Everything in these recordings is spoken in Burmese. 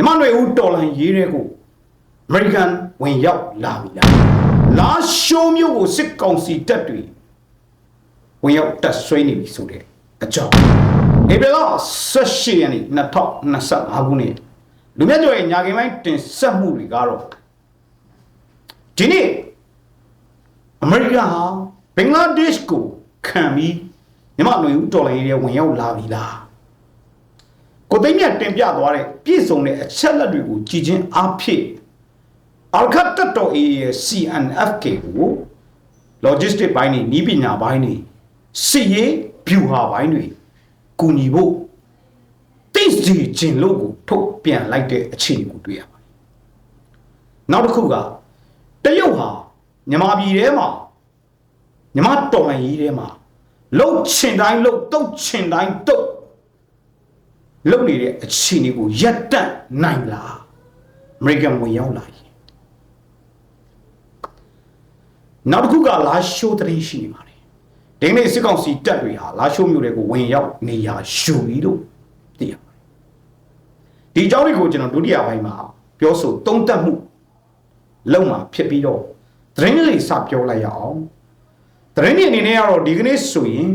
မြမနွေဦးတော်လန်ရေးတဲ့ကိုအမေရိကန်ဝင်ရောက်လာပြီလားလာရှိုးမျိုးကိုစစ်ကောင်စီတပ်တွေဝင်ရောက်တပ်ဆွဲနေပြီဆိုတဲ့အကြောင်းဧပြီလ18ရက်နေ့2025ခုနှစ်လူမြတ်ကျော်ရဲ့ညာခင်ပိုင်းတင်ဆက်မှုတွေကတော့ဒီနေ့အမေရိကန်ဟာဘင်္ဂလားဒေ့ရှ်ကိုခံပြီးမြမနွေဦးတော်လန်ရေးတဲ့ဝင်ရောက်လာပြီလား ကိုသိန်းမြတ်တင်ပြသွားတဲ့ပြည့်စုံတဲ့အချက်လက်တွေကိုကြည်ချင်းအားဖြင့်အာခတ်တတော် A ရဲ့ CNFK ကို logistic ဘိုင်းနေဤပညာဘိုင်းနေစစ်ရေး view ဟာဘိုင်းတွေကူညီဖို့တိတ်စီခြင်းလို့ကိုထုတ်ပြန်လိုက်တဲ့အခြေအနေကိုတွေ့ရပါတယ်။နောက်တစ်ခုကတရုတ်ဟာမြန်မာပြည်ထဲမှာမြန်မာတော်လှန်ရေးထဲမှာလှုပ်ချင်တိုင်းလှုပ်တုတ်ချင်တိုင်းတုတ် လုပ်နေတဲ့အခြေအနေကိုရပ်တန့်နိုင်လားအမေရိကန်ဝင်ရောက်လာရင်နောက်တစ်ခုကလာရှိုးတရင်ရှိနေပါတယ်ဒီနေ့စစ်ကောင်စီတပ်တွေဟာလာရှိုးမြို့တွေကိုဝင်ရောက်နေရာယူပြီးတော့သိရပါတယ်ဒီအကြောင်းတွေကိုကျွန်တော်ဒုတိယပိုင်းမှာပြောဆိုသုံးသပ်မှုလုံမှာဖြစ်ပြီးတော့သတင်းလေးစပြောလိုက်ရအောင်သတင်းတွေအနေနဲ့ကတော့ဒီကနေ့ဆိုရင်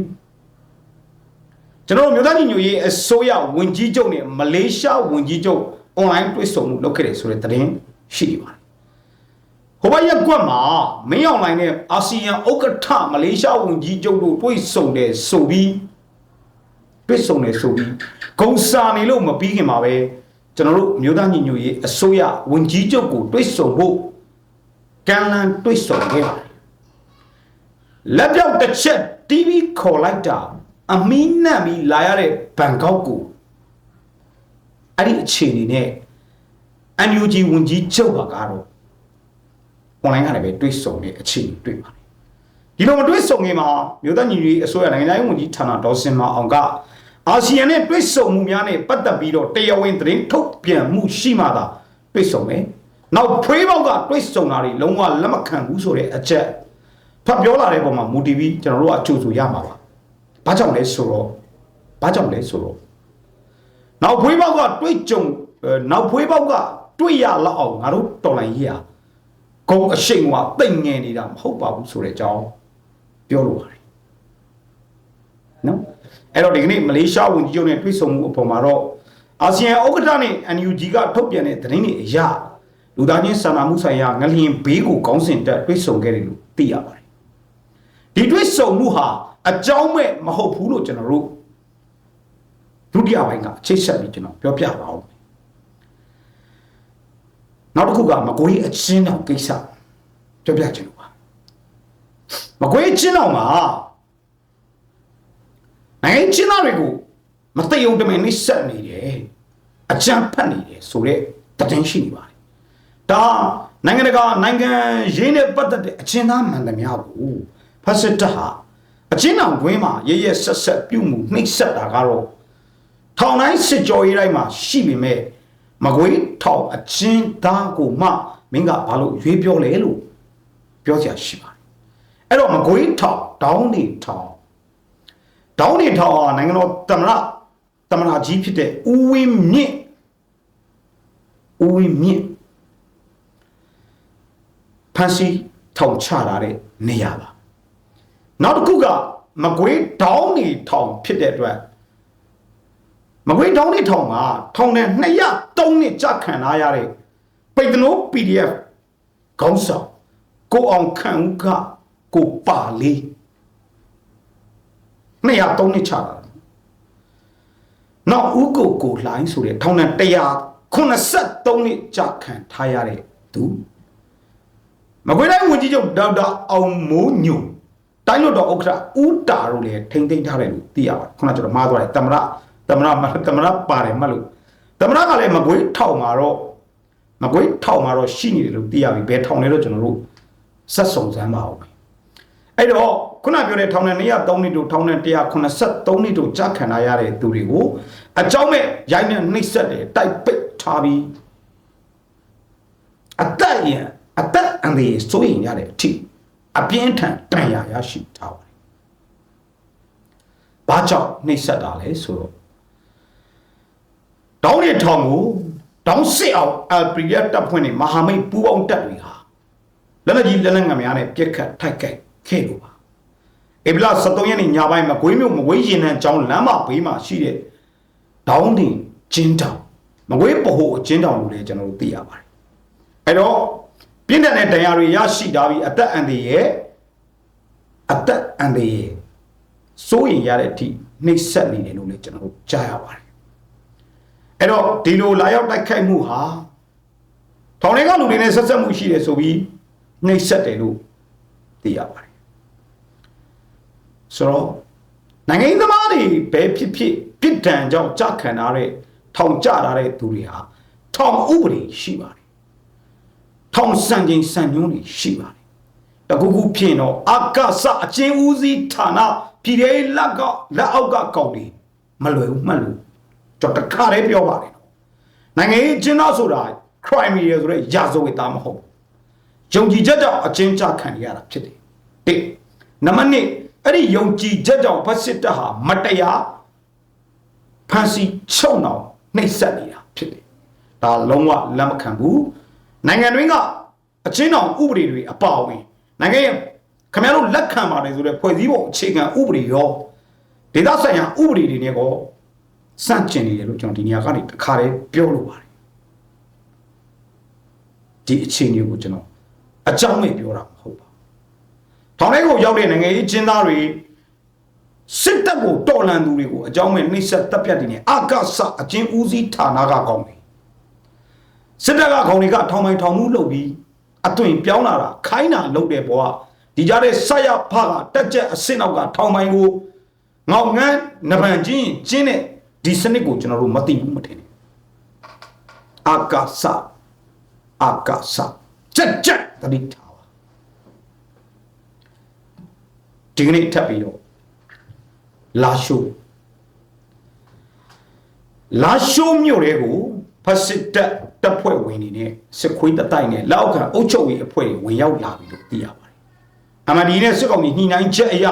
ကျွန်တော်တို့မြို့သားညီညွတ်ရေးအစိုးရဝန်ကြီးချုပ်နဲ့မလေးရှားဝန်ကြီးချုပ်အွန်လိုင်းတွေ့ဆုံမှုလုပ်ခဲ့တယ်ဆိုတဲ့သတင်းရှိနေပါတယ်။ဟိုဘက်ရက်ကွက်မှာမင်းအောင်လိုင်းနဲ့အာဆီယံဥက္ကဋ္ဌမလေးရှားဝန်ကြီးချုပ်တို့တွေ့ဆုံတယ်ဆိုပြီးတွေ့ဆုံတယ်ဆိုပြီးဂုံစာနေလို့မပြီးခင်မှာပဲကျွန်တော်တို့မြို့သားညီညွတ်ရေးအစိုးရဝန်ကြီးချုပ်ကိုတွေ့ဆုံဖို့ကမ်းလှမ်းတွေ့ဆုံခဲ့ပါတယ်။လက်ပြောက်တစ်ချက် TV ခေါ်လိုက်တာ အမီးနတ်ပြီးလာရတဲ့ဘန်ကောက်ကိုအဲ့ဒီအခြေအနေနဲ့ NUG ဝန်ကြီးချုပ်ပါကတော့ online ကနေပဲတွေ့ဆုံတဲ့အခြေအနေတွေ့ပါတယ်ဒီလိုမတွေ့ဆုံခင်မှာမြို့သားညီညွတ်ရေးအစိုးရနိုင်ငံရေးဝန်ကြီးဌာနဒေါ်စင်မအောင်ကအာဆီယံနဲ့တွေ့ဆုံမှုများနဲ့ပတ်သက်ပြီးတော့တရားဝင်သတင်းထုတ်ပြန်မှုရှိမှသာတွေ့ဆုံမယ်နောက်ဖွေးပေါက်ကတွေ့ဆုံတာတွေလုံးဝလက်မခံဘူးဆိုတဲ့အချက်ဖတ်ပြောလာတဲ့ပုံမှာမူတည်ပြီးကျွန်တော်တို့ကအကျိုးဆိုရမှာပါ။ ဘာကြောင့်လဲဆိုတော့ဘာကြောင့်လဲဆိုတော့နောက်ဖွေးပေါက်ကတွေ့ကြုံအဲနောက်ဖွေးပေါက်ကတွေ့ရလောက်အောင်ငါတို့တော်လိုင်းကြီးဟာဂုံအရှိန်ကတိတ်ငယ်နေတာမဟုတ်ပါဘူးဆိုတဲ့အကြောင်းပြောလိုပါတယ်။နော်အဲ့တော့ဒီကနေ့မလေးရှားဝန်ကြီးချုပ်နဲ့တွေ့ဆုံမှုအပေါ်မှာတော့အာဆီယံဥက္ကဋ္ဌနဲ့ NUG ကထုတ်ပြန်တဲ့သတင်းတွေအရလူသားချင်းစာနာမှုဆိုင်ရာငလျင်ဘေးကိုကောင်းစင်တက်တွေ့ဆုံခဲ့တယ်လို့သိရပါတယ်ဒီတွေ့ဆုံမှုဟာ အကြောင်းမဲ့မဟုတ်ဘူးလို့ကျွန်တော်တို့ဒုတိယပိုင်းကချိတ်ဆက်ပြီးကျွန်တော်ပြောပြပါဦးနောက်တစ်ခုကမကွေးအချင်းတော်ကိစ္စပြောပြချင်လို့ပါမကွေးအချင်းတော်မှာနိုင်ငံချင်းသားတွေကိုမသိုံတမင်နှိစက်နေတယ်အကြံဖတ်နေတယ်ဆိုတော့တည်င်းရှိနေပါတယ်ဒါနိုင်ငံတကာနိုင်ငံရင်းနဲ့ပတ်သက်တဲ့အချင်းသားမှန်သမျှကိုဖတ်စစ်တပ်ဟာ အချင်းတော်တွင်းမှာရရဆက်ဆက်ပြုမှုနှိပ်စက်တာကတော့ထောင်တိုင်းစစ်ကြောရေးတိုင်းမှာရှိပေမဲ့မကွေးထောင်အချင်းသားကိုမှမင်းကဘာလို့ရွေးပြောလဲလို့ပြောကြရှိပါတယ်အဲ့တော့မကွေးထောင်ဒေါင်းနေထောင်ဒေါင်းနေထောင်ဟာနိုင်ငံတော်သမ္မတသမ္မတကြီးဖြစ်တဲ့ဦးဝင်းမြင့်ဦးဝင်းမြင့်ဖန်စီထောင်ချလာတဲ့နေရာပါ နောက်တစ်ခုကမကွေးဒေါင်းနေထောင်ဖြစ်တဲ့အတွက်မကွေးဒေါင်းနေထောင်ကထောင်နဲ့203နှစ်ကြာခံထားရတဲ့ပိတ်တနိုး PDF ခေါင်းဆောင်ကိုအောင်ခန့်ဦးကကိုပါလေး203နှစ်ချလာတယ်နောက်ဦးကိုကိုလှိုင်းဆိုတဲ့ထောင်နဲ့183နှစ်ကြာခံထားရတဲ့သူမကွေးတိုင်းဝန်ကြီးချုပ်ဒေါက်တာအောင်မိုးညို တိုင်းလွတ်တော်ဥက္ကဋ္ဌဦးတာတို့လည်းထိမ့်သိမ်းထားတယ်လို့သိရပါတယ်ခုနကကျွန်တော်မှားသွားတယ်တမရတမရတမရပါတယ်မှတ်လို့တမရကလည်းမကွေးထောင်မှာတော့မကွေးထောင်မှာတော့ရှိနေတယ်လို့သိရပြီဘယ်ထောင်လဲတော့ကျွန်တော်တို့ဆက်စုံစမ်းပါဦးအဲ့တော့ခုနပြောတဲ့ထောင်နဲ့203နှစ်တို့ထောင်နဲ့183နှစ်တို့ကြာခံရတဲ့သူတွေကိုအကြောင်းမဲ့ရိုက်နဲ့နှိပ်စက်တယ်တိုက်ပိတ်ထားပြီးအသက်ရန်အသက်အန္တရာယ်စိုးရင်ရတဲ့အထိအပြင်းထန် တန်ရာရရှိထားပါတယ်။ဘာကြောင့်နှိပ်စက်တာလဲဆိုတော့တောင်းရထောင်ကိုတောင်းစစ်အောင်အပရီယတပ်ဖွဲ့နဲ့မဟာမိတ်ပူးပေါင်းတပ်တွေဟာလက်လက်ကြီးလက်လက်ငယ်များနဲ့ပြစ်ခတ်ထိုက်ခိုက်ခဲ့လို့ပါဧပြီလ23ရက်နေ့ညပိုင်းမှာဂွေးမြို့မကွေးရင်နှံကျောင်းလမ်းမဘေးမှာရှိတဲ့ဒေါင်းတင်ကျင်းတောင်မကွေးပဟိုအကျင်းတောင်လို့လည်းကျွန်တော်တို့သိရပါတယ်အဲ့တော့ပြင်းတဲ့တရားတွေရရှိတာပြီးအသက်အန္တရာယ် အသက်အန္တရာယ်စိုးရင်ရတဲ့အထိနှိပ်စက်နေတယ်လို့လည်းကျွန်တော်တို့ကြားရပါတယ်အဲ့တော့ဒီလိုလာရောက်တိုက်ခိုက်မှုဟာထောင်ထဲကလူတွေနဲ့ဆက်ဆက်မှုရှိတယ်ဆိုပြီးနှိပ်စက်တယ်လို့သိရပါတယ်ဆိုတော့နိုင်ငံရေးသမားတွေပဲဖြစ်ဖြစ်ပြစ်ဒဏ်ကြောင့်ကြာခံထားတဲ့ထောင်ကျထားတဲ့သူတွေဟာထောင်ဥပဒေရှိပါတယ်ထောင်စံချိန်စံညွှန်းတွေရှိပါတယ် တကူကူဖြစ်ရင်တော့အာကစအချင်းဦးစီးဌာနပြည်ထောင်လက်ကလက်အောက်ကကောက်တွေမလွယ်ဘူးမှတ်လို့ကျွန်တော်တခါတည်းပြောပါတယ်နော်နိုင်ငံရေးကျင်းသားဆိုတာ crime ရယ်ဆိုတဲ့ရာဇဝတ်သားမဟုတ်ဘူးယုံကြည်ချက်ကြောင့်အချင်းချခံရတာဖြစ်တယ်တစ်နံပါတ်2အဲ့ဒီယုံကြည်ချက်ကြောင့်ဖက်စစ်တပ်ဟာမတရားဖန်စီချုပ်နှောင်နှိပ်စက်နေတာဖြစ်တယ်ဒါလုံးဝလက်မခံဘူးနိုင်ငံတွင်းကအချင်းတော်ဥပဒေတွေအပါအဝင် နိုင်ငံရဲ့ခင်ဗျားတို့လက်ခံပါတယ်ဆိုတဲ့ဖွဲ့စည်းပုံအခြေခံဥပဒေရောဒေသဆိုင်ရာဥပဒေတွေနဲ့ကောစန့်ကျင်နေတယ်လို့ကျွန်တော်ဒီနေရာကနေတခါတည်းပြောလိုပါတယ်ဒီအခြေအနေကိုကျွန်တော်အကြောင်းမဲ့ပြောတာမဟုတ်ပါဘူးထောင်ထဲကိုရောက်တဲ့နိုင်ငံရေးကျင်းသားတွေစစ်တပ်ကိုတော်လှန်သူတွေကိုအကြောင်းမဲ့နှိပ်စက်တပ်ဖြတ်နေအာကစအချင်းဦးစီးဌာနကကောင်းတယ်စစ်တပ်ကခေါင်းတွေကထောင်ပိုင်ထောင်မှုလုပ်ပြီး အသွင်ပြောင်းလာတာခိုင်းတာလုပ်တဲ့ဘောကဒီကြားတဲ့ဆက်ရဖကတက်ချက်အစစ်နောက်ကထောင်ပိုင်ကိုငေါငန်းနဗန်ချင်းကျင်းတဲ့ဒီစနစ်ကိုကျွန်တော်တို့မသိဘူးမထင်ဘူးအာကာစအာကာစကြက်ကြက်တတိထားပါဒီကနေ့ထပ်ပြီးတော့လာရှိုးလာရှိုးမြို့တွေကိုဖက်စစ်တပ် တပ်ဖွဲ့ဝင်တွေနဲ့စစ်ခွေးတတိုက်နဲ့လောက်ခံအုပ်ချုပ်ရေးအဖွဲ့တွေဝင်ရောက်လာပြီလို့သိရပါတယ်အမဒီနဲ့စစ်ကောင်ကြီးညှိနှိုင်းချက်အရ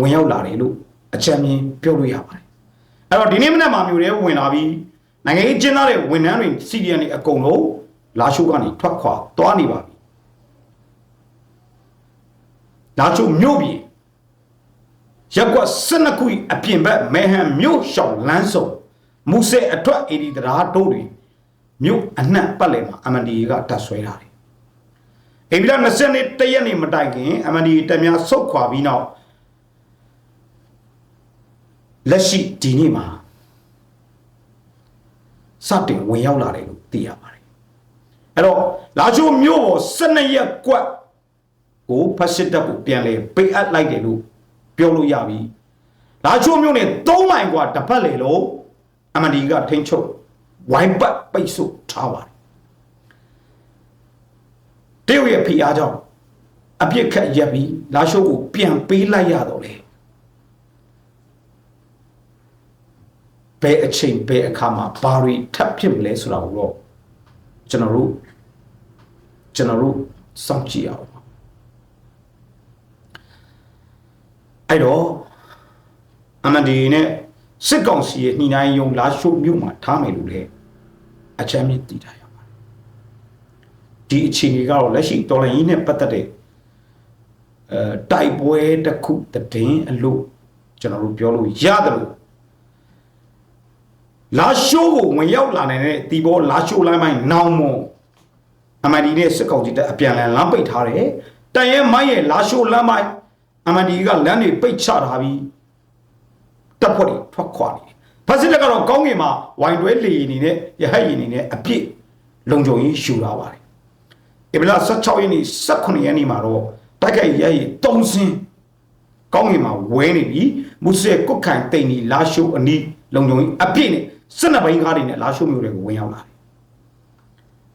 ဝင်ရောက်လာတယ်လို့အကြံဉာဏ်ပြောလို့ရပါတယ်အဲ့တော့ဒီနေ့မနက်မှာမျိုးတွေဝင်လာပြီးနိုင်ငံရေးကျင်းသားတဲ့ဝန်ထမ်းတွေစီဒီအန်တွေအကုန်လုံးလာရှိုးကနေထွက်ခွာသွားနေပါပြီလာချိုမြို့ပြည်ရက်ကွက်12ခုအပြင်ဘက်မဲဟန်မြို့ရှောင်းလမ်းစုံ မူဆဲအထွတ်အေဒီတရားတိုးတွေမြို့အနှံ့ပတ်လည်မှာ MND ကတတ်ဆွဲထားတယ်။အိမ်ပြည်20နှစ်တရက်နေမတိုင်ခင် MND တက်များဆုတ်ခွာပြီးနောက်လက်ရှိဒီနေ့မှာစတင်ဝင်ရောက်လာတယ်လို့သိရပါတယ်။အဲ့တော့လာချိုမြို့ပေါ်12ရက်ကွက်ကိုဖက်စစ်တပ်ကိုပြန်လဲပိတ်အပ်လိုက်တယ်လို့ပြောလို့ရပြီ။လာချိုမြို့နဲ့3မိုင်กว่าတပတ်လေလို့ အမဒီကထိန်ချုပ်ဝိုင်းပတ်ပိတ်ဆို့ထားပါတယ်တရုတ်ရဲ့ဖိအားကြောင့်အပြစ်ခတ်ရက်ပြီးလာရှိုးကိုပြန်ပေးလိုက်ရတော့လေဘယ်အချိန်ဘယ်အခါမှာဘာတွေထပ်ဖြစ်မလဲဆိုတာကိုတော့ကျွန်တော်တို့ကျွန်တော်တို့စောင့်ကြည့်အောင်အဲ့တော့အမဒီနဲ့ စစ်ကောင်စီရဲ့နှိနှိုင်းယုံလာရှိုးမြို့မှာထားမယ်လို့လည်းအချမ်းမြင့်တည်ထားရပါတယ်ဒီအခြေအနေကတော့လက်ရှိတော်လိုင်းကြီးနဲ့ပတ်သက်တဲ့အဲတိုက်ပွဲတစ်ခုတည်င်းအလို့ကျွန်တော်တို့ပြောလို့ရတယ်လို့လာရှိုးကိုဝင်ရောက်လာနိုင်တဲ့ဒီဘောလာရှိုးလိုင်းမိုင်းနောင်မွန်အမဒီနဲ့စစ်ကောင်စီတက်အပြန်လန်လမ်းပိတ်ထားတယ်တန်ရဲမိုင်းရဲ့လာရှိုးလမ်းမိုင်းအမဒီကလမ်းတွေပိတ်ချထားပြီး တပ်ဖွဲ့တွေထွက်ခွာနေတယ်ဖက်စစ်တပ်ကတော့ကောင်းကင်မှာဝိုင်တွဲလေရင်နေနဲ့ရဟတ်ရင်နေနဲ့အပြစ်လုံခြုံရေးယူလာပါတယ်ဧပြီလ16ရက်နေ့18ရက်နေ့မှာတော့တိုက်ခိုက်ရရင်3စင်းကောင်းကင်မှာဝဲနေပြီမုဆဲကုတ်ခိုင်တိန်နီလာရှိုးအနီးလုံခြုံရေးအပြစ်နဲ့စစ်နှစ်ဘိန်းကားတွေနဲ့လာရှိုးမျိုးတွေကိုဝင်ရောက်လာတယ်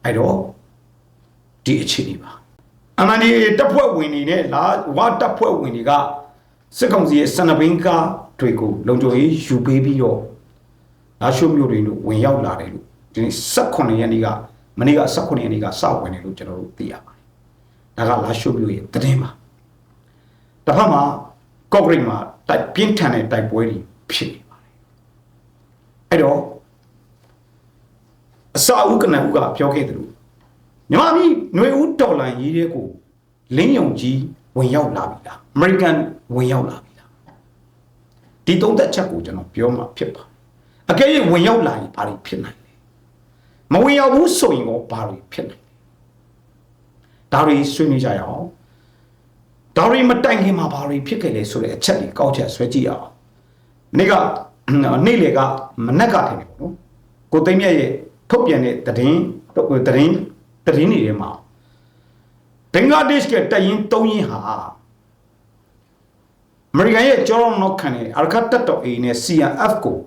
အဲ့တော့ဒီအခြေအနေပါအမှန်ဒီတပ်ဖွဲ့ဝင်တွေနဲ့လာဝါတပ်ဖွဲ့ဝင်တွေကစစ်ကောင်စီရဲ့စနဘင်းကား တွေကိုလုံခြုံရေးယူပေးပြီးတော့လာရှိုးမျိုးတွေလို့ဝင်ရောက်လာတယ်လို့ဒီနေ့18ရက်နေ့ကမနေ့က18ရက်နေ့ကစဝင်တယ်လို့ကျွန်တော်တို့သိရပါတယ်ဒါကလာရှိုးမျိုးရဲ့တည်င်းပါတစ်ဖက်မှာကော့ဂရိတ်မှာတိုက်ပြင်းထန်တဲ့တိုက်ပွဲတွေဖြစ်နေပါတယ်အဲ့တော့စာဦးကနဦးကပြောခဲ့တယ်လို့မြမကြီးຫນွေဦးဒေါ်လာရေးတဲ့ကိုလင်းယုံကြီးဝင်ရောက်လာပြီလားအမေရိကန်ဝင်ရောက်လာပြီလား ဒီသုံးသက်ချက်ကိုကျွန်တော်ပြောမှာဖြစ်ပါအကယ်၍ဝင်ရောက်လာရင်ဘာတွေဖြစ်နိုင်လဲမဝင်ရောက်ဘူးဆိုရင်တော့ဘာတွေဖြစ်နိုင်လဲဒါတွေဆွေးနွေးကြရအောင်ဒါတွေမတိုင်ခင်မှာဘာတွေဖြစ်ခဲ့လဲဆိုတဲ့အချက်တွေကောက်ချက်ဆွဲကြည့်ရအောင်နေ့ကနေ့လေကမနက်ကထင်တယ်ပေါ့နော်ကိုသိမ်းမြတ်ရဲ့ထုတ်ပြန်တဲ့သတင်းသတင်းသတင်းတွေထဲမှာဘင်္ဂလားဒေ့ရှ်ကတရင်၃ရင်ဟာ အမေရိကန်ရဲ့ကြောလုံးနောက်ခံတဲ့အာရခတ်တပ်တော် A နဲ့ CNF ကို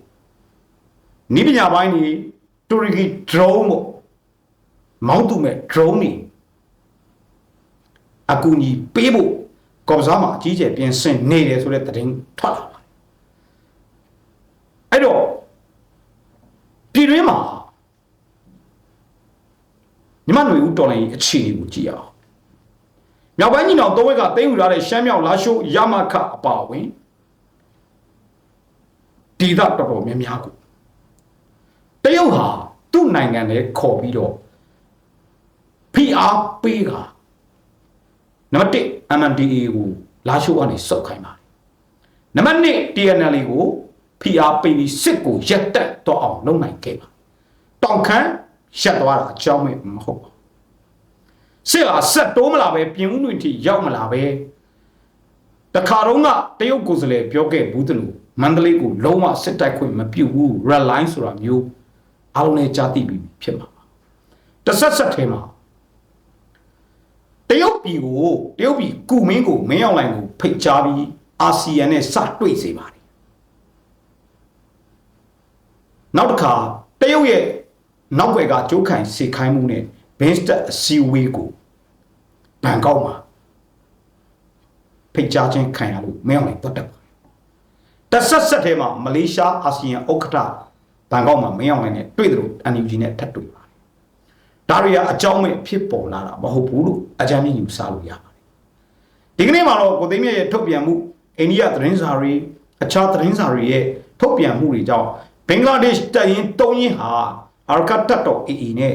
နိပညာပိုင်းတွေတူရကီ drone ပေါ့မောင်းသူမဲ့ drone တွေအကူအညီပေးဖို့ကော်စားမှာအကြီးကျယ်ပြင်ဆင်နေတယ်ဆိုတဲ့သတင်းထွက်လာပါတယ်အဲ့တော့ပြည်တွင်းမှာညီမတွေဦးတော်လိုင်းအခြေအနေကိုကြည့်အောင် မြောက်ပိုင်းညီနောင်သုံးဝက်ကသိမ်းယူလာတဲ့ရှမ်းမြောက်လာရှိုးရမခအပါဝင်ဒေသတော်တော်များများကိုတရုတ်ဟာသူ့နိုင်ငံနဲ့ခေါ်ပြီးတော့ဖိအားပေးကနံပါတ်1 MNDAA ကိုလာရှိုးကနေစုပ်ခိုင်းပါတယ်နံပါတ်2 TNL ကိုဖိအားပေးပြီးစစ်ကိုရက်တက်တော့အောင်လုပ်နိုင်ခဲ့ပါတောင်ခမ်းရက်သွားတာအကြောင်းမဲ့မဟုတ်ပါ စစ်ဟာဆက်တိုးမလာပဲပြင်ဦးလွင်ထိရောက်မလာပဲတခါတော့ကတရုတ်ကိုယ်စားလှယ်ပြောခဲ့ဘူးတလို့မန္တလေးကိုလုံးဝစစ်တိုက်ခွင့်မပြုတ်ဘူး red line ဆိုတာမျိုးအားလုံးလည်းကြားသိပြီးဖြစ်မှာပါတဆက်ဆက်ထဲမှာတရုတ်ပြည်ကိုတရုတ်ပြည်ကုမင်းကိုမင်းအောင်လှိုင်ကိုဖိတ်ကြားပြီးအာဆီယံနဲ့စတွေ့စေပါတယ်နောက်တစ်ခါတရုတ်ရဲ့နောက်ွယ်ကကြိုးခိုင်စေခိုင်းမှုနဲ့ ဘင်းစတက်အစည်းအဝေးကိုဘန်ကောက်မှာဖိတ်ကြားခြင်းခံရလို့မင်းအောင်လှိုင်တွတ်တက်ပါတယ်တဆက်ဆက်ထဲမှာမလေးရှားအာဆီယံဥက္ကဋ္ဌဘန်ကောက်မှာမင်းအောင်လှိုင်နဲ့တွေ့တယ်လို့ NUG နဲ့ထပ်တွေ့ပါတယ်ဒါတွေကအကြောင်းမဲ့ဖြစ်ပေါ်လာတာမဟုတ်ဘူးလို့အကြမ်းမြင့်ယူဆလို့ရပါတယ်ဒီကနေ့မှာတော့ကိုသိမ်းမြရဲ့ထုတ်ပြန်မှုအိန္ဒိယသတင်းစာတွေအခြားသတင်းစာတွေရဲ့ထုတ်ပြန်မှုတွေကြောင့်ဘင်္ဂလားဒေ့ရှ်တပ်ရင်း၃ရင်းဟာအာရကတ်တပ်တော် AA နဲ့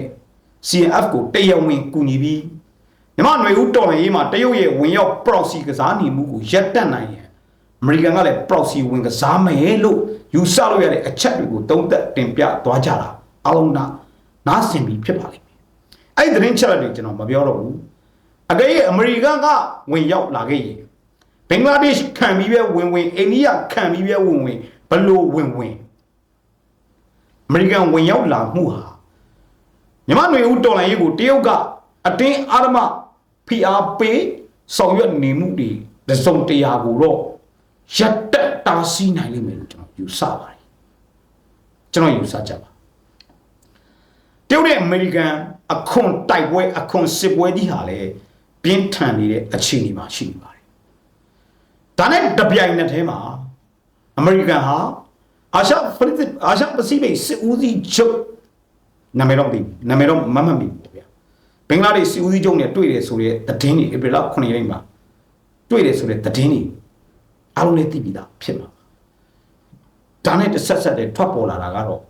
CNF ကိုတရားဝင်ကူညီပြီးမြမနွေဦးတော်လှန်ရေးမှာတရုတ်ရဲ့ဝင်ရောက် proxy ကစားနေမှုကိုရပ်တန့်နိုင်ရန်အမေရိကန်ကလည်း proxy ဝင်ကစားမယ်လို့ယူဆလို့ရတဲ့အချက်တွေကိုတုံးသက်တင်ပြသွားကြတာအလုံးနာနားဆင်ပြီးဖြစ်ပါလိမ့်မယ်အဲ့ဒီသတင်းချက်လက်တွေကျွန်တော်မပြောတော့ဘူးအကယ်၍အမေရိကန်ကဝင်ရောက်လာခဲ့ရင်ဘင်္ဂလားဒေ့ရှ်ခံပြီးပဲဝင်ဝင်အိန္ဒိယခံပြီးပဲဝင်ဝင်ဘလို့ဝင်ဝင်အမေရိကန်ဝင်ရောက်လာမှုဟာ မြမနွေဦးတော်လိုင်းရေးကိုတရုတ်ကအတင်းအာရမဖိအားပေးဆောင်ရွက်နေမှုတွေတစုံတရာကိုတော့ရက်တက်တားဆီးနိုင်လိမ့်မယ်လို့ကျွန်တော်ယူဆပါတယ်ကျွန်တော်ယူဆကြပါတရုတ်ရဲ့အမေရိကန်အခွန်တိုက်ပွဲအခွန်စစ်ပွဲကြီးဟာလည်းပြင်းထန်နေတဲ့အခြေအနေမှာရှိနေပါတယ်ဒါနဲ့တပြိုင်နက်တည်းမှာအမေရိကန်ဟာအာရှပစိဖိတ်အာရှပစိဖိတ်စစ်ဦးစီးချုပ် နာမည်တော့မသိဘူးနာမည်တော့မမှတ်မိဘူးဗျာဘင်္ဂလားဒေ့ရှ်စစ်ဦးစီးချုပ်နဲ့တွေ့တယ်ဆိုတဲ့သတင်းတွေဧပြီလ9ရက်နေ့မှာတွေ့တယ်ဆိုတဲ့သတင်းတွေအားလုံးလည်းသိပြီးသားဖြစ်မှာဒါနဲ့တစ်ဆက်ဆက်တည်းထွက်ပေါ်လာတာကတော့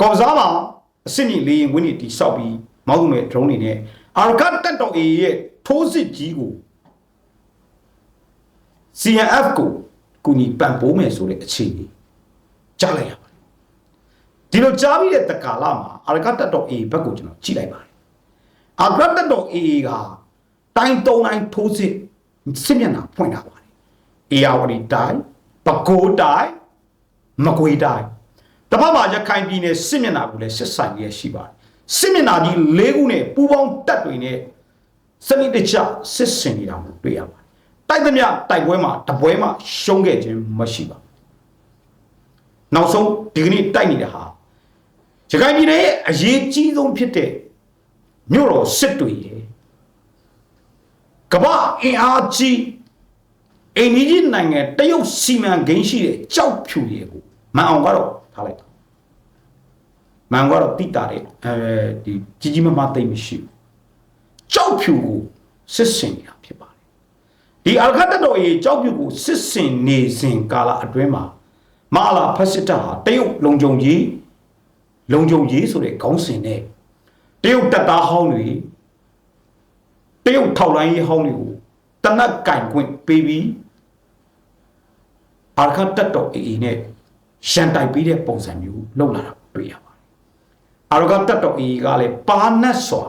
ကော်စားမှာအစစ်မြင့်လေးရင်ဝင်းနေတိဆောက်ပြီးမောက်သူနဲ့ drone တွေနဲ့အာရကတ်တက်တော် A ရဲ့ထိုးစစ်ကြီးကို CNF ကိုကူညီပံ့ပိုးမယ်ဆိုတဲ့အခြေအနေကြားလိုက်ရပါတယ် ဒီလိုကြားပြီးတဲ့တကာလမှာအာရကတ်တက်တော် A ဘက်ကိုကျွန်တော်ကြည့်လိုက်ပါတယ်အာရကတ်တက်တော် A ကတိုင်းတုံးတိုင်းထိုးစစ်စစ်မျက်နှာဖွင့်ထားပါတယ်အေယာဝတီတိုင်းပဲခူးတိုင်းမကွေးတိုင်းတပတ်မှာရခိုင်ပြည်နယ်စစ်မျက်နှာကိုလည်းဆက်ဆိုင်ရရှိပါတယ်စစ်မျက်နှာကြီး၄ခုနဲ့ပူးပေါင်းတပ်တွေနဲ့စနစ်တကျစစ်ဆင်နေတာကိုတွေ့ရပါတယ်တိုက်သမျှတိုက်ပွဲမှာတပွဲမှာရှုံးခဲ့ခြင်းမရှိပါဘူးနောက်ဆုံးဒီကနေ့တိုက်နေတဲ့ဟာ ရခိုင်ပြည်နယ်ရဲ့အရေးကြီးဆုံးဖြစ်တဲ့မြို့တော်စစ်တွေရဲ့ကမ္ဘာအင်အားကြီးအိန္ဒိယနိုင်ငံတရုတ်စီမံကိန်းရှိတဲ့ကြောက်ဖြူရေကိုမန်အောင်ကတော့ထားလိုက်တာမန်ကတော့တိတာတဲ့အဲဒီကြီးကြီးမားမားသိမ့်မရှိဘူးကြောက်ဖြူကိုစစ်စင်နေတာဖြစ်ပါတယ်ဒီအလခတ်တတော်ရေကြောက်ဖြူကိုစစ်စင်နေစဉ်ကာလအတွင်းမှာမာလာဖက်စစ်တပ်ဟာတရုတ်လုံခြုံရေး လုံခြုံရေးဆိုတဲ့ခေါင်းစဉ်နဲ့တရုတ်တပ်သားဟောင်းတွေတရုတ်ထောက်လိုင်းရေးဟောင်းတွေကိုတနက်ကင်ခွင့်ပေးပြီးအာခတ်တက်တော်အေအေနဲ့ရှန်တိုက်ပြီးတဲ့ပုံစံမျိုးလုပ်လာတာတွေ့ရပါတယ်အာရကတက်တော်အေအေကလည်းပါနတ်စွာ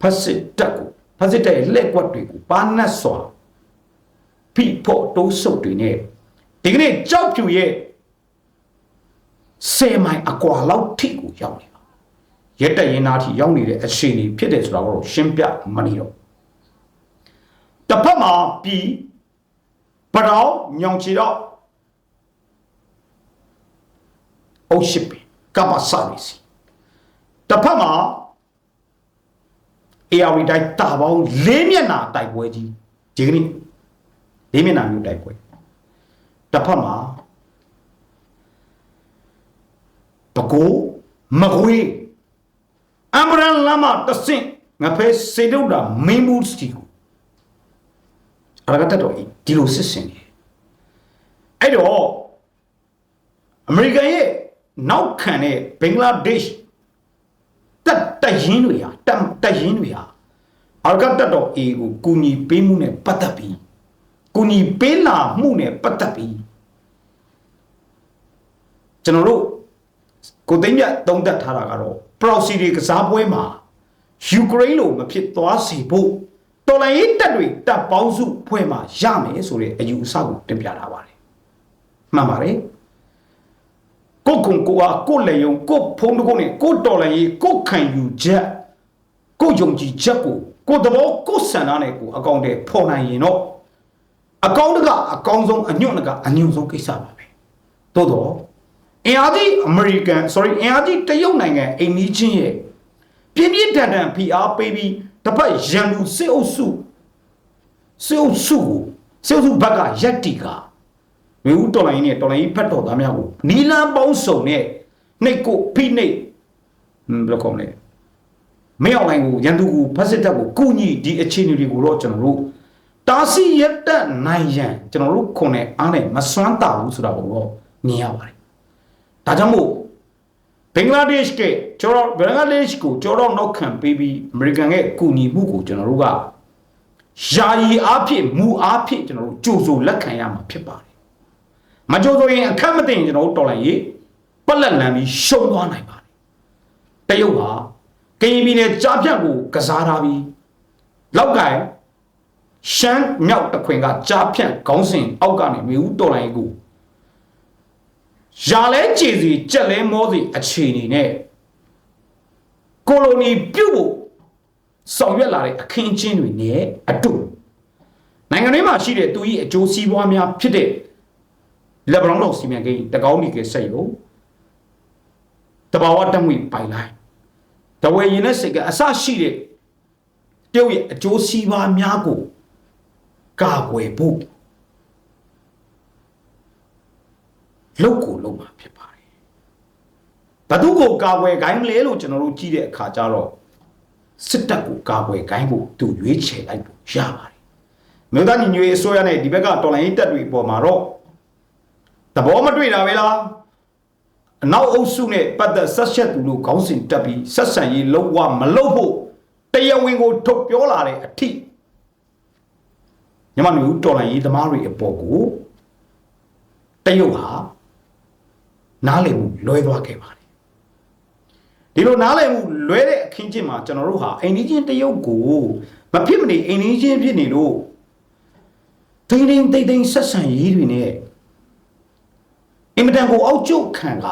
ဖက်စစ်တက်ကိုဖက်စစ်တဲ့လက်ကွက်တွေကိုပါနတ်စွာဖိဖို့တိုးဆုပ်တွေနဲ့ဒီကနေ့ကြောက်ဖြူရဲ့ ဆယ်မိုင်အကွာလောက်ထိကိုရောက်နေပါရက်တက်ရင်သားထိရောက်နေတဲ့အခြေအနေဖြစ်တယ်ဆိုတာကိုရှင်းပြမနေတော့တစ်ဖက်မှာပြီးပရောင်းညောင်ချီတော့အုတ်ရှိပကပ္ပစာလီစီတစ်ဖက်မှာ AR တိုက်တာပေါင်း၄မျက်နှာတိုက်ပွဲကြီးဒီကနေ့၄မျက်နှာမျိုးတိုက်ပွဲတစ်ဖက်မှာ တကိုးမကွေးအမရန်လမတဆင့်ငါဖဲစေတုတ်တာမင်းဘူးစတီကိုအရကတတော်ဒီလိုစစ်စင်နေအဲ့တော့အမေရိကန်ရဲ့နောက်ခံတဲ့ဘင်္ဂလားဒေ့ရှ်တက်တက်ရင်တွေဟာတက်တက်ရင်တွေဟာအရကတတော်အေကိုကူညီပေးမှုနဲ့ပတ်သက်ပြီးကူညီပေးလာမှုနဲ့ပတ်သက်ပြီးကျွန်တော်တို့ ကိုသိမ်းမြတ်သုံးသပ်ထားတာကတော့ proxy တွေကစားပွဲမှာယူကရိန်းလိုမဖြစ်သွားစေဖို့တော်လိုင်းရေးတပ်တွေတပ်ပေါင်းစုဖွဲ့မှာရမယ်ဆိုတဲ့အယူအဆကိုတင်ပြထားပါတယ်မှန်ပါတယ်ကိုကုံကိုအားကိုလေယုံကိုဖုံးတကုန်းနဲ့ကိုတော်လိုင်းရေးကိုခံယူချက်ကိုယုံကြည်ချက်ကိုကိုတဘောကိုစံနာနဲ့ကိုအကောင့်တွေဖော်နိုင်ရင်တော့အကောင့်တကအကောင်းဆုံးအညွန့်တကအညွန့်ဆုံးကိစ္စပါပဲသို့တော့ အင်အားကြီးအမေရိကန် sorry အင်အားကြီးတရုတ်နိုင်ငံအိမ်နီးချင်းရဲ့ပြင်းပြင်းထန်ထန်ဖိအားပေးပြီးတစ်ဖက်ရန်သူစစ်အုပ်စုစစ်အုပ်စုကိုစစ်အုပ်စုဘက်ကရက်တီကမြေဦးတော်လိုင်းနဲ့တော်လိုင်းဖက်တော်သားများကိုနီလန်းပေါင်းစုံနဲ့နှိတ်ကိုဖိနှိတ်ဟမ်ဘယ်လိုကောင်းလဲမင်းအောင်လိုင်းကိုရန်သူကိုဖက်စစ်တပ်ကိုကုညီဒီအခြေအနေတွေကိုတော့ကျွန်တော်တို့တာစီရက်တက်နိုင်ရန်ကျွန်တော်တို့ခွန်နဲ့အားနဲ့မစွမ်းတာဘူးဆိုတာကိုတော့မြင်ရပါတယ် ဒါကြောင့်မို့ဘင်္ဂလားဒေ့ရှ်ကကျွန်တော်ဘင်္ဂလားဒေ့ရှ်ကိုကျွန်တော်နောက်ခံပေးပြီးအမေရိကန်ရဲ့ကူညီမှုကိုကျွန်တော်တို့ကယာယီအားဖြင့်မူအားဖြင့်ကျွန်တော်တို့ကြိုဆိုလက်ခံရမှာဖြစ်ပါတယ်။မကြိုဆိုရင်အခက်မသိရင်ကျွန်တော်တို့တော်လိုက်ရေးပက်လက်လန်ပြီးရှုံသွားနိုင်ပါတယ်။တရုတ်ဟာကရင်ပြည်နယ်ကြားဖြတ်ကိုကစားထားပြီးလောက်ကင်ရှမ်းမြောက်တခွင်ကကြားဖြတ်ခေါင်းစဉ်အောက်ကနေမြို့ဦးတော်လိုက်ကို ရာလဲကြည်စီကြက်လဲမောစီအခြေအနေနဲ့ကိုလိုနီပြုတ်ဖို့ဆောင်ရွက်လာတဲ့အခင်းချင်းတွေနဲ့အတူနိုင်ငံရေးမှာရှိတဲ့သူ၏အကျိုးစီးပွားများဖြစ်တဲ့လက်ဘလောင်းတော်စီမံကိန်းတကောင်းဒီကစိတ်ကိုတဘာဝတမွေပိုင်လိုက်တဝဲရင်နဲ့စိတ်ကအစရှိတဲ့တယောက်ရဲ့အကျိုးစီးပွားများကိုကာကွယ်ဖို့ လောက်ကိုလုံးမှာဖြစ်ပါတယ်ဘသူကိုကာကွယ်ခိုင်းလဲလို့ကျွန်တော်တို့ကြည့်တဲ့အခါကျတော့စစ်တပ်ကိုကာကွယ်ခိုင်းဖို့သူရွေးချယ်လိုက်ဖို့ရပါတယ်မြို့သားညီညွတ်ရေးအစိုးရနဲ့ဒီဘက်ကတော်လိုင်းရေးတပ်တွေပေါ်မှာတော့သဘောမတွေ့တာပဲလားအနောက်အုပ်စုနဲ့ပတ်သက်ဆက်ဆက်သူလို့ခေါင်းစဉ်တက်ပြီးဆက်ဆံရေးလုံးဝမလုပ်ဖို့တရားဝင်ကိုထုတ်ပြောလာတဲ့အထိညမမျိုးတော်လိုင်းရေးသမားတွေအပေါ်ကိုတရုတ်ဟာ နားလည်မှုလွဲသွားခဲ့ပါတယ်ဒီလိုနားလည်မှုလွဲတဲ့အခင်းချင်းမှာကျွန်တော်တို့ဟာအိန္ဒိချင်းတရုတ်ကိုမဖြစ်မနေအိန္ဒိချင်းဖြစ်နေလို့တိန်တိန်တိတ်တိန်ဆက်ဆံရေးတွေနဲ့အင်မတန်ကိုအောက်ကျုပ်ခံက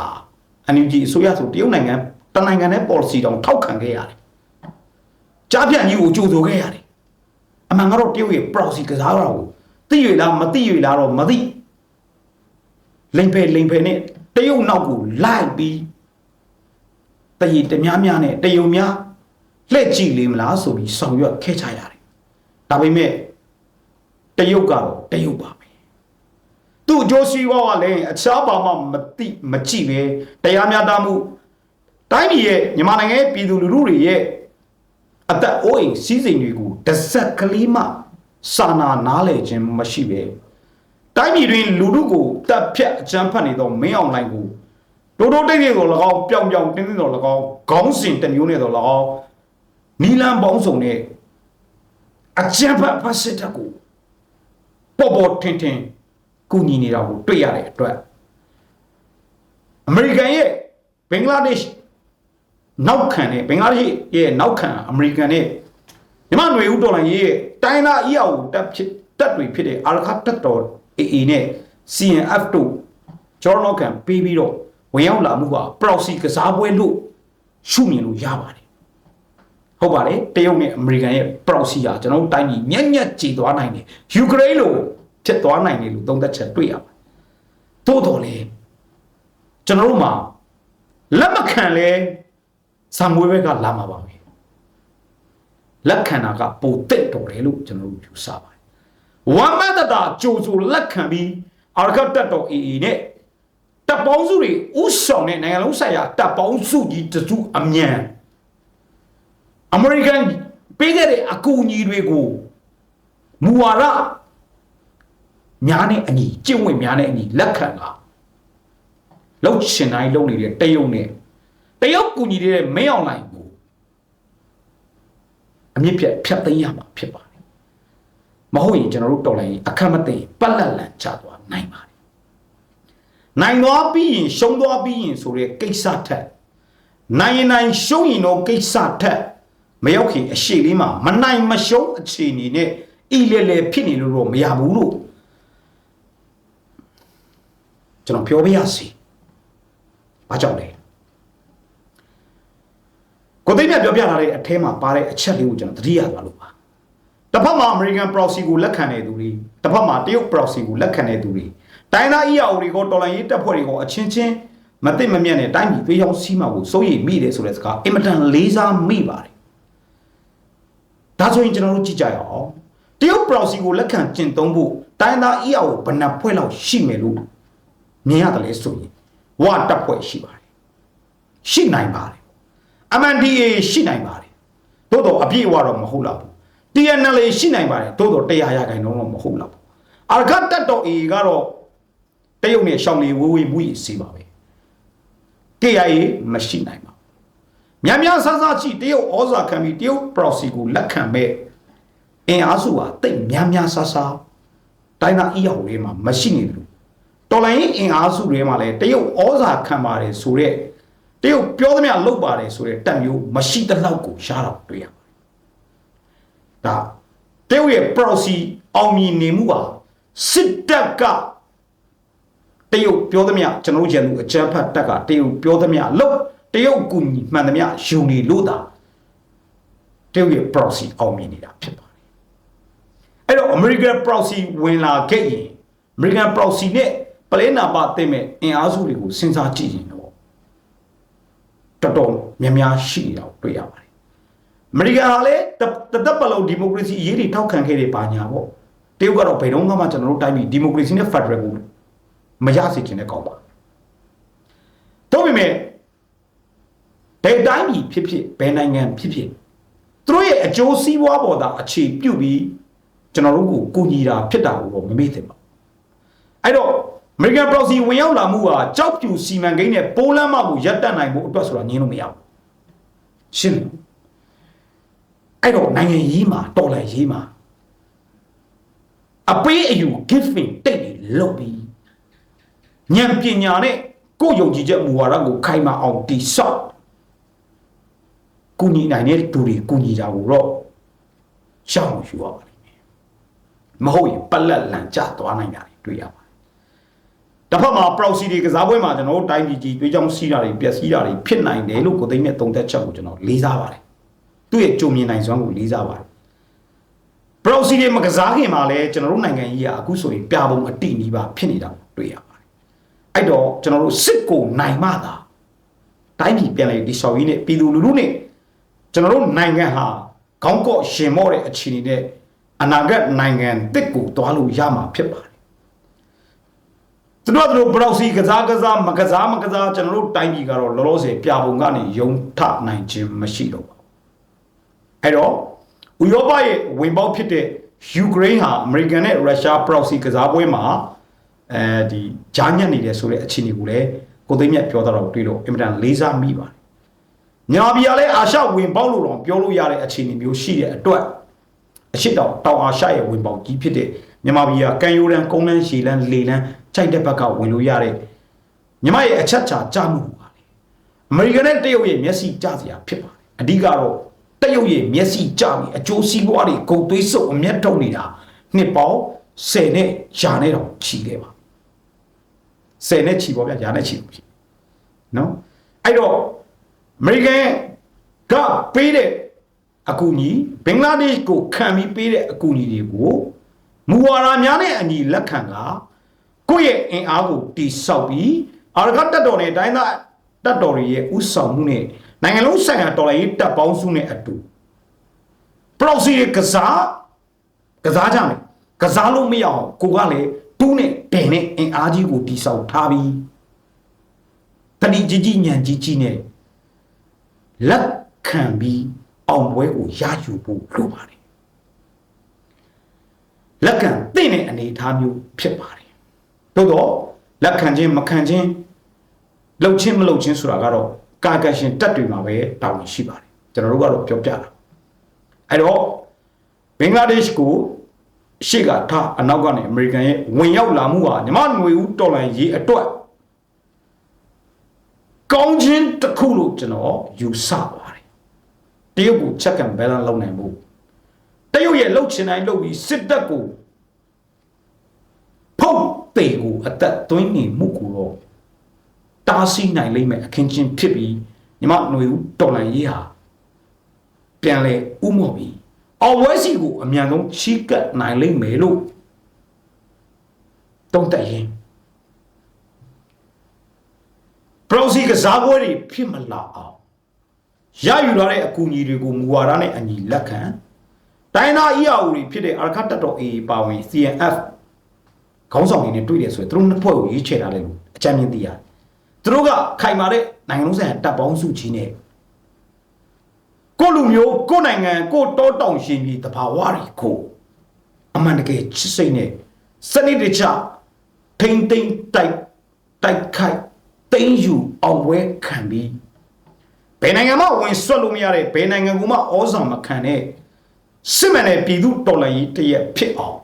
အန်ယူဂျီအစိုးရဆိုတရုတ်နိုင်ငံတနိုင်ငံနဲ့ policy တောင်ထောက်ခံခဲ့ရတယ်ကြားပြန့်ကြီးကိုကြိုဆိုခဲ့ရတယ်အမှန်ကတော့တရုတ်ရဲ့ proxy ကစားရတာကိုသိရလားမသိရလားတော့မသိလိန်ဖယ်လိန်ဖယ်နဲ့ တရုတ်နောက်ကိုလိုက်ပြီးတရီတများများနဲ့တယုံများလှည့်ကြည့်လေမလားဆိုပြီးဆောင်ရွက်ခဲ့ချရတယ်ဒါပေမဲ့တရုတ်ကတော့တရုတ်ပါပဲသူ့အကျိုးစီးပွားကလည်းအခြားဘာမှမသိမကြည့်ပဲတရားမျှတမှုတိုင်းပြည်ရဲ့မြန်မာနိုင်ငံရဲ့ပြည်သူလူထုတွေရဲ့အသက်အိုးအိမ်စီးစိမ်တွေကိုတစ်ဆက်ကလေးမှစာနာနားလည်ခြင်းမရှိပဲ တိုင်းပြည်တွင်လူထုကိုတပ်ဖြတ်အကြမ်းဖက်နေသောမင်းအောင်လှိုင်ကိုတိုးတိုးတိတ်တိတ်တော့၎င်းပြောင်ပြောင်တင်းတင်းတော့၎င်းခေါင်းစဉ်တစ်မျိုးနဲ့တော့၎င်းနီလန်ပေါင်းစုံနဲ့အကြံဖတ်ဖတ်စစ်တပ်ကိုပေါ်ပေါ်ထင်ထင်ကူညီနေတာကိုတွေ့ရတဲ့အတွက်အမေရိကန်ရဲ့ဘင်္ဂလားဒေ့ရှ်နောက်ခံတဲ့ဘင်္ဂလားဒေ့ရှ်ရဲ့နောက်ခံအမေရိကန်နဲ့မြန်မာຫນွေဦးတော်လိုင်းရဲ့တိုင်းသားအီယာကိုတက်ဖြစ်တက်တွေဖြစ်တဲ့အာရခတ်တက်တော် AA နဲ့ CNF တို့ကျော်နောက်ခံပေးပြီးတော့ဝင်ရောက်လာမှုက proxy ကစားပွဲလို့ရှုမြင်လို့ရပါတယ်ဟုတ်ပါတယ်တရုတ်နဲ့အမေရိကန်ရဲ့ proxy ဟာကျွန်တော်တို့တိုင်းပြည်ညံ့ညက်ကြည်သွားနိုင်တယ်ယူကရိန်းလိုဖြစ်သွားနိုင်တယ်လို့သုံးသက်ချက်တွေ့ရပါတယ်သို့တော်လေကျွန်တော်တို့မှာလက်မခံလဲဆံမွေးဘက်ကလာမှာပါပဲလက်ခံတာကပိုတက်တော်တယ်လို့ကျွန်တော်တို့ယူဆပါတယ် ဝမ်မတ်တာကြိုဆိုလက်ခံပြီးအာရကတက်တော် AA နဲ့တပ်ပေါင်းစုတွေဥဆောင်တဲ့နိုင်ငံလုံးဆိုင်ရာတပ်ပေါင်းစုကြီးတစုအမြန်အမေရိကန်ပေးခဲ့တဲ့အကူအညီတွေကိုမူဝါဒများနဲ့အညီကျင့်ဝတ်များနဲ့အညီလက်ခံတာလောက်ရှင်တိုင်းလုပ်နေတဲ့တရုတ်နဲ့တရုတ်ကူညီနေတဲ့မင်းအောင်လိုင်ကိုအမြင့်ပြတ်ဖြတ်သိမ်းရမှာဖြစ်ပါတယ် မဟုတ်ရင်ကျွန်တော်တို့တော်လိုင်းအခက်မသိရင်ပတ်လက်လန်ချသွားနိုင်ပါတယ်နိုင်သွားပြီးရင်ရှုံးသွားပြီးရင်ဆိုတဲ့ကိစ္စထက်နိုင်ရင်နိုင်ရှုံးရင်တော့ကိစ္စထက်မရောက်ခင်အရှိလေးမှာမနိုင်မရှုံးအခြေအနေနဲ့အီလေလေဖြစ်နေလို့တော့မရဘူးလို့ကျွန်တော်ပြောပြရစီဘာကြောင့်လဲကိုသိမြတ်ပြောပြလာတဲ့အထဲမှာပါတဲ့အချက်လေးကိုကျွန်တော်သတိရသွားလို့ပါ တစ်ဖက်မှာ American proxy ကိုလက်ခံတဲ့သူတွေတစ်ဖက်မှာတရုတ် proxy ကိုလက်ခံတဲ့သူတွေတိုင်းသား EAO တွေကိုတော်လိုင်းရေးတပ်ဖွဲ့တွေကိုအချင်းချင်းမသိမမြတ်နဲ့တိုင်းပြည်ပေးချောင်းစီးမှာကိုစိုးရိမ်မိတယ်ဆိုတဲ့စကားအင်မတန်လေးစားမိပါတယ်ဒါဆိုရင်ကျွန်တော်တို့ကြည့်ကြရအောင်တရုတ် proxy ကိုလက်ခံကျင့်သုံးဖို့တိုင်းသား EAO ဘယ်နှဖွဲ့လောက်ရှိမယ်လို့မြင်ရတယ်လေဆိုရင်ဝတပ်ဖွဲ့ရှိပါတယ်ရှိနိုင်ပါတယ် MNDA ရှိနိုင်ပါတယ်သို့တော့အပြည့်အဝတော့မဟုတ်တော့ဘူး TNL ရှိနိုင်ပါတယ်သို့တော့တရားရခိုင်တော့မဟုတ်တော့ဘူးအာရခတ်တက်တော့ A ကတော့တရုတ်နဲ့ရှောင်းနေဝေးဝေးမှုကြီးစီးပါပဲ KIA မရှိနိုင်ပါဘူးများများဆဆကြည့်တရုတ်ဩဇာခံပြီးတရုတ် proxy ကိုလက်ခံမဲ့အင်အားစုဟာတိတ်များများဆဆတိုင်းသားအီးရောက်လေးမှာမရှိနေတယ်လို့တော်လိုင်းအင်အားစုတွေမှာလည်းတရုတ်ဩဇာခံပါတယ်ဆိုတော့တရုတ်ပြောသမျှလုပ်ပါတယ်ဆိုတဲ့တက်မျိုးမရှိတဲ့လောက်ကိုရှားတော့တွေ့ရပါတယ် ဒါတရုတ်ရဲ့ proxy အောင်မြင်နေမှုပါစစ်တပ်ကတရုတ်ပြောသမျှကျွန်တော်တို့ရန်သူအကြမ်းဖက်တပ်ကတရုတ်ပြောသမျှလို့တရုတ်ကူညီမှန်သမျှယူနေလို့တာတရုတ်ရဲ့ proxy အောင်မြင်နေတာဖြစ်ပါတယ်အဲ့တော့ American proxy ဝင်လာခဲ့ရင် American proxy နဲ့ပလဲနာပါတင်မဲ့အင်အားစုတွေကိုစဉ်းစားကြည့်ရင်တော့တော်တော်များများရှိနေတာကိုတွေ့ရပါတယ် အမေရိကန်ဟာလည်းတသက်ပလုံးဒီမိုကရေစီအရေးတွေထောက်ခံခဲ့တဲ့ပါညာပေါ့တရုတ်ကတော့ဘယ်တော့မှကျွန်တော်တို့တိုင်းပြည်ဒီမိုကရေစီနဲ့ဖက်ဒရယ်ကိုမရစေချင်တဲ့ကောင်ပါတို့ပေမဲ့ဘယ်တိုင်းပြည်ဖြစ်ဖြစ်ဘယ်နိုင်ငံဖြစ်ဖြစ်သူတို့ရဲ့အကျိုးစီးပွားပေါ်သာအခြေပြုပြီးကျွန်တော်တို့ကိုကူညီတာဖြစ်တာကိုမမေ့သင့်ပါအဲ့တော့ American proxy ဝင်ရောက်လာမှုဟာကြောက်ပြူစီမံကိန်းနဲ့ပိုးလမ်းမကိုရပ်တန့်နိုင်ဖို့အတွက်ဆိုတာငြင်းလို့မရဘူးရှင်း အဲ့တော့နိုင်ငံရေးမှာတော်လှန်ရေးမှာအပေးအယူ giving တိတ်နေလုပ်ပြီးဉာဏ်ပညာနဲ့ကိုယ်ယုံကြည်ချက်မူဝါဒကိုခိုင်မာအောင်တည်ဆောက်ကုညီနိုင်တဲ့သူတွေကုညီတာကိုတော့ရှောင်ယူရပါလိမ့်မယ်မဟုတ်ရင်ပလက်လန်ကျသွားနိုင်တာတွေ့ရပါတယ်တစ်ဖက်မှာ proxy တွေကစားပွဲမှာကျွန်တော်တို့တိုင်းပြည်ကြီးတွေးကြောင်းစီးတာတွေပျက်စီးတာတွေဖြစ်နိုင်တယ်လို့ကိုသိမ်းမဲ့သုံးသက်ချက်ကိုကျွန်တော်လေးစားပါတယ် သူ့ရဲ့ကြုံမြင်နိုင်စွမ်းကိုလေးစားပါတယ် proxy တွေမကစားခင်မှာလည်းကျွန်တော်တို့နိုင်ငံကြီးကအခုဆိုရင်ပြပုံအတိနီးပါဖြစ်နေတာတွေ့ရပါတယ်အဲ့တော့ကျွန်တော်တို့စစ်ကိုနိုင်မှသာတိုင်းပြည်ပြန်လည်တည်ဆောက်ရေးနဲ့ပြည်သူလူထုနဲ့ကျွန်တော်တို့နိုင်ငံဟာခေါင်းကော့ရှင်မော့တဲ့အခြေအနေနဲ့အနာဂတ်နိုင်ငံတစ်ကိုတွားလို့ရမှာဖြစ်ပါတယ်သူတို့တို့ proxy ကစားကစားမကစားမကစားကျွန်တော်တို့တိုင်းပြည်ကတော့လောလောဆယ်ပြပုံကနေယုံထနိုင်ခြင်းမရှိတော့ပါဘူး အဲ့တော့ဥရောပရဲ့ဝင်ပေါက်ဖြစ်တဲ့ယူကရိန်းဟာအမေရိကန်နဲ့ရုရှား proxy ကစားပွဲမှာအဲဒီဂျာညက်နေတယ်ဆိုတဲ့အခြေအနေကိုလည်းကိုကိုသိမ်းမြတ်ပြောတာတော့တွေ့တော့အင်မတန်လေးစားမိပါတယ်ညာပြည်ကလည်းအာရှဝင်ပေါက်လို့တော့ပြောလို့ရတဲ့အခြေအနေမျိုးရှိတဲ့အတွက်အရှိတောင်တောင်အာရှရဲ့ဝင်ပေါက်ကြီးဖြစ်တဲ့မြန်မာပြည်ကကန်ယိုရန်ကုန်းလန်းရှည်လန်းလေလန်းခြိုက်တဲ့ဘက်ကဝင်လို့ရတဲ့မြန်မာရဲ့အချက်ချာကြမှုပါလေအမေရိကန်နဲ့တရုတ်ရဲ့မျက်စိကျစရာဖြစ်ပါတယ်အဓိကတော့ တရုတ်ရဲ့မျက်စိကျပြီးအကျိုးစီးပွားတွေကုန်သွေးစုပ်အမျက်ထုတ်နေတာနှစ်ပေါင်း10နဲ့ယာနဲ့တော့ချီခဲ့ပါ10နဲ့ချီပေါ့ဗျာယာနဲ့ချီလို့ဖြစ်နော်အဲ့တော့အမေရိကန်ကပေးတဲ့အကူအညီဘင်္ဂလားဒေ့ရှ်ကိုခံပြီးပေးတဲ့အကူအညီတွေကိုမူဝါဒများနဲ့အညီလက်ခံကကိုယ့်ရဲ့အင်အားကိုတိဆောက်ပြီးအာရကတက်တော်နဲ့တိုင်းသားတက်တော်တွေရဲ့ဥဆောင်မှုနဲ့ နိုင်ငံလုံးဆိုင်ရာတော်လှန်ရေးတပ်ပေါင်းစုနဲ့အတူပရော့စီကစားကစားကြမယ်ကစားလို့မရအောင်ကိုကလည်းတူးနဲ့တင်နဲ့အင်အားကြီးကိုတိဆောက်ထားပြီးတတိကြီးကြီးညံကြီးကြီးနဲ့လက်ခံပြီးအောင်ပွဲကိုရယူဖို့လိုပါတယ်လက်ခံသိတဲ့အနေအထားမျိုးဖြစ်ပါတယ်သို့တော့လက်ခံခြင်းမခံခြင်းလှုပ်ခြင်းမလှုပ်ခြင်းဆိုတာကတော့ ကာကရှင်တက်တွေမှာပဲတာဝန်ရှိပါတယ်ကျွန်တော်တို့ကတော့ပြောပြတာအဲ့တော့ဘင်္ဂလားဒေ့ရှ်ကိုရှေ့ကထားအနောက်ကနေအမေရိကန်ရဲ့ဝင်ရောက်လာမှုဟာညီမຫນွေဦးတော်လိုင်းရေးအတွက်ကောင်းခြင်းတစ်ခုလို့ကျွန်တော်ယူဆပါတယ်တရုတ်ကို check and balance လုပ်နိုင်ဖို့တရုတ်ရဲ့လှုပ်ချင်တိုင်းလှုပ်ပြီးစစ်တပ်ကိုဖုတ်ပေကိုအသက်သွင်းနေမှုကိုတော့ တားဆီးနိုင်လိမ့်မယ်အခင်းချင်းဖြစ်ပြီးညီမຫນွေဦးတော်လိုင်းရေးဟာပြန်လဲဥမော်ပြီးအောင်ဝဲစီကိုအမြန်ဆုံးချီးကပ်နိုင်လိမ့်မယ်လို့တုံးတက်ရင်ပရိုစီကစားပွဲတွေဖြစ်မလာအောင်ရယူလာတဲ့အကူအညီတွေကိုမူဝါဒနဲ့အညီလက်ခံတိုင်းသား EAO တွေဖြစ်တဲ့အာခတ်တတော် AA ပါဝင် CNF ခေါင်းဆောင်တွေနဲ့တွေ့တယ်ဆိုရင်သူတို့နှစ်ဖွဲ့ကိုရွေးချယ်ထားတယ်လို့အကြမ်းမြင်သိရတယ် သူတို့ကခိုင်မာတဲ့နိုင်ငံလုံးဆိုင်ရာတပ်ပေါင်းစုကြီးနဲ့ကိုလူမျိုးကိုနိုင်ငံကိုတောတောင်ရှင်ပြည်တဘာဝတွေကိုအမှန်တကယ်ချစ်စိတ်နဲ့စနစ်တကျထိမ့်သိမ့်တိုက်တိုက်ခိုက်သိမ့်ယူအောင်ပွဲခံပြီးဘယ်နိုင်ငံမှဝင်ဆွတ်လို့မရတဲ့ဘယ်နိုင်ငံကမှဩဇာမခံတဲ့စစ်မှန်တဲ့ပြည်သူတော်လှန်ရေးတရက်ဖြစ်အောင်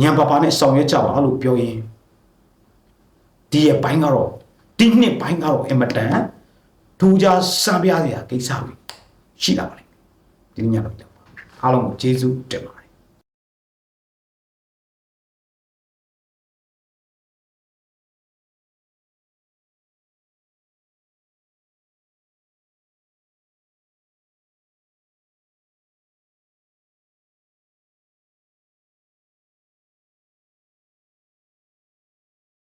ညံပါပါနဲ့ဆောင်ရွက်ကြပါလို့ပြောရင်ဒီရဲ့ဘိုင်းကတော့ ဒီနှစ်ဘိုင်းကတော့အင်မတန်ထူးခြားစံပြစရာကိစ္စပဲရှိတာပါလေဒီညတော့အားလုံးကိုကျေးဇူးတင်ပါ